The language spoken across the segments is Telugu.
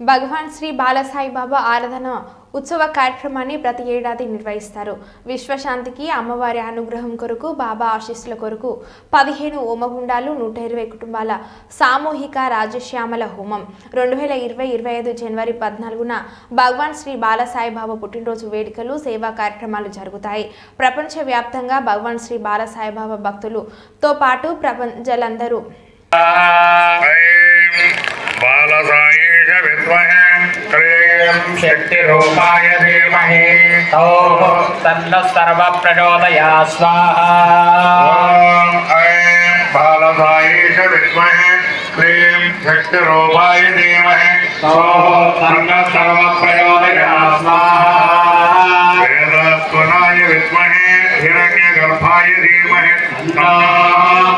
భగవాన్ శ్రీ బాలసాయిబాబా ఆరాధన ఉత్సవ కార్యక్రమాన్ని ప్రతి ఏడాది నిర్వహిస్తారు. విశ్వశాంతికి అమ్మవారి అనుగ్రహం కొరకు బాబా ఆశీస్సుల కొరకు పదిహేను హోమగుండాలు నూట ఇరవై కుటుంబాల సామూహిక రాజశ్యామల హోమం. రెండు వేల ఇరవై ఇరవై ఐదు జనవరి పద్నాలుగున భగవాన్ శ్రీ బాలసాయిబాబా పుట్టినరోజు వేడుకలు సేవా కార్యక్రమాలు జరుగుతాయి. ప్రపంచవ్యాప్తంగా భగవాన్ శ్రీ బాలసాయిబాబా భక్తులతో భక్తులుతో పాటు ప్రపంచలందరూ బాలసాయి बालसायेश विद्महे क्लीं शक्तिरूपाय धीमहि तौः तन्नः सर्वप्रचोदया स्वाहा ॐ ऐं बालसायेश विद्महे क्लीं शक्तिरूपाय धीमहि तौः तन्नः सर्वप्रचोदया स्वाहा वेदत्वनाय विद्महे हिरण्यगर्भाय धीमहि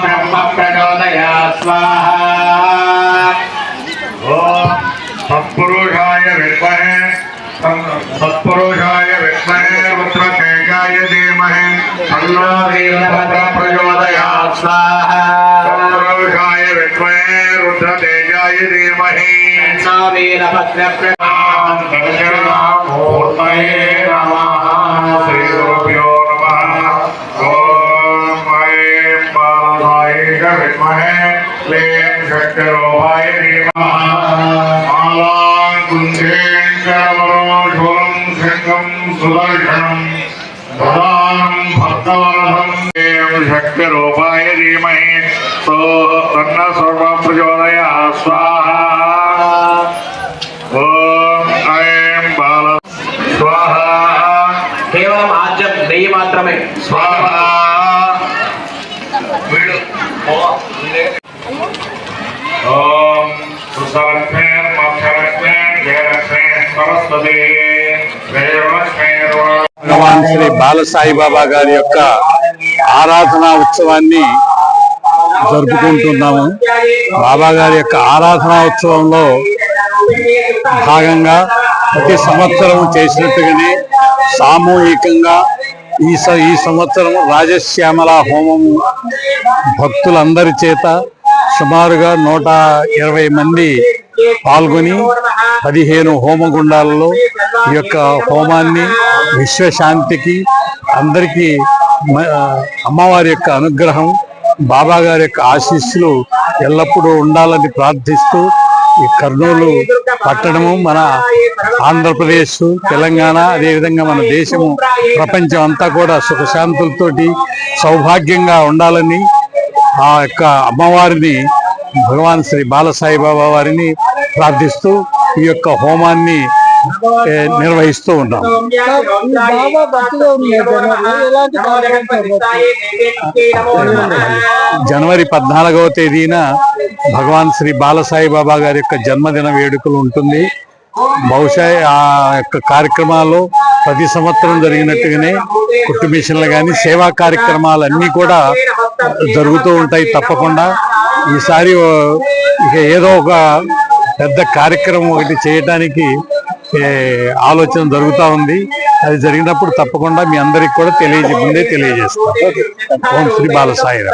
ब्रह्मप्रचोदया स्वाहा विद्महे। तत्पुरुषाय विद्महे पुत्र धीमहे। तन्नो वीरभद्र प्रचोदयात् स्वाहा तत्पुरुषाय विद्महे रुद्र तेजाय धीमहि तन्नो वीरभद्र प्रचोदयात् विद्महे। क्लें शक्तिरोपाय धीमः। मालाकुञ्जेन्द्रवरोषुलं सिंहं सुदर्शनं ददानं भक्तवरदं देव शक्तिरूपाय धीमहि सो तन्न सर्वप्रचोदयात् स्वाहा ॐ ऐं बाल स्वाहा కేవలం ఆద్యం నెయ్యి మాత్రమే स्वाहा వీడు ఓం సుసలక్ష్మే భగవాన్ శ్రీ బాలసాయి బాబా గారి యొక్క ఆరాధనా ఉత్సవాన్ని జరుపుకుంటున్నాము. బాబా గారి యొక్క ఆరాధనా ఉత్సవంలో భాగంగా ప్రతి సంవత్సరం చేసినట్టుగానే సామూహికంగా ఈ స ఈ సంవత్సరం రాజశ్యామల హోమము భక్తులందరి చేత సుమారుగా నూట ఇరవై మంది పాల్గొని పదిహేను హోమగుండాలలో ఈ యొక్క హోమాన్ని విశ్వశాంతికి అందరికీ అమ్మవారి యొక్క అనుగ్రహం బాబా గారి యొక్క ఆశీస్సులు ఎల్లప్పుడూ ఉండాలని ప్రార్థిస్తూ ఈ కర్నూలు పట్టణము మన ఆంధ్రప్రదేశ్ తెలంగాణ అదేవిధంగా మన దేశము ప్రపంచం అంతా కూడా సుఖశాంతులతోటి సౌభాగ్యంగా ఉండాలని ఆ యొక్క అమ్మవారిని భగవాన్ శ్రీ బాలసాయిబాబా వారిని ప్రార్థిస్తూ ఈ యొక్క హోమాన్ని నిర్వహిస్తూ ఉన్నాం. జనవరి పద్నాలుగవ తేదీన భగవాన్ శ్రీ బాలసాయిబాబా గారి యొక్క జన్మదిన వేడుకలు ఉంటుంది. బహుశా ఆ యొక్క కార్యక్రమాల్లో ప్రతి సంవత్సరం జరిగినట్టుగానే కుట్టు మిషన్లు కానీ సేవా కార్యక్రమాలు అన్నీ కూడా జరుగుతూ ఉంటాయి తప్పకుండా. ఈసారి ఇక ఏదో ఒక పెద్ద కార్యక్రమం ఒకటి చేయడానికి ఆలోచన జరుగుతూ ఉంది. అది జరిగినప్పుడు తప్పకుండా మీ అందరికి కూడా తెలియజే ముందే తెలియజేస్తాం. ఓం శ్రీ బాలసాయిరా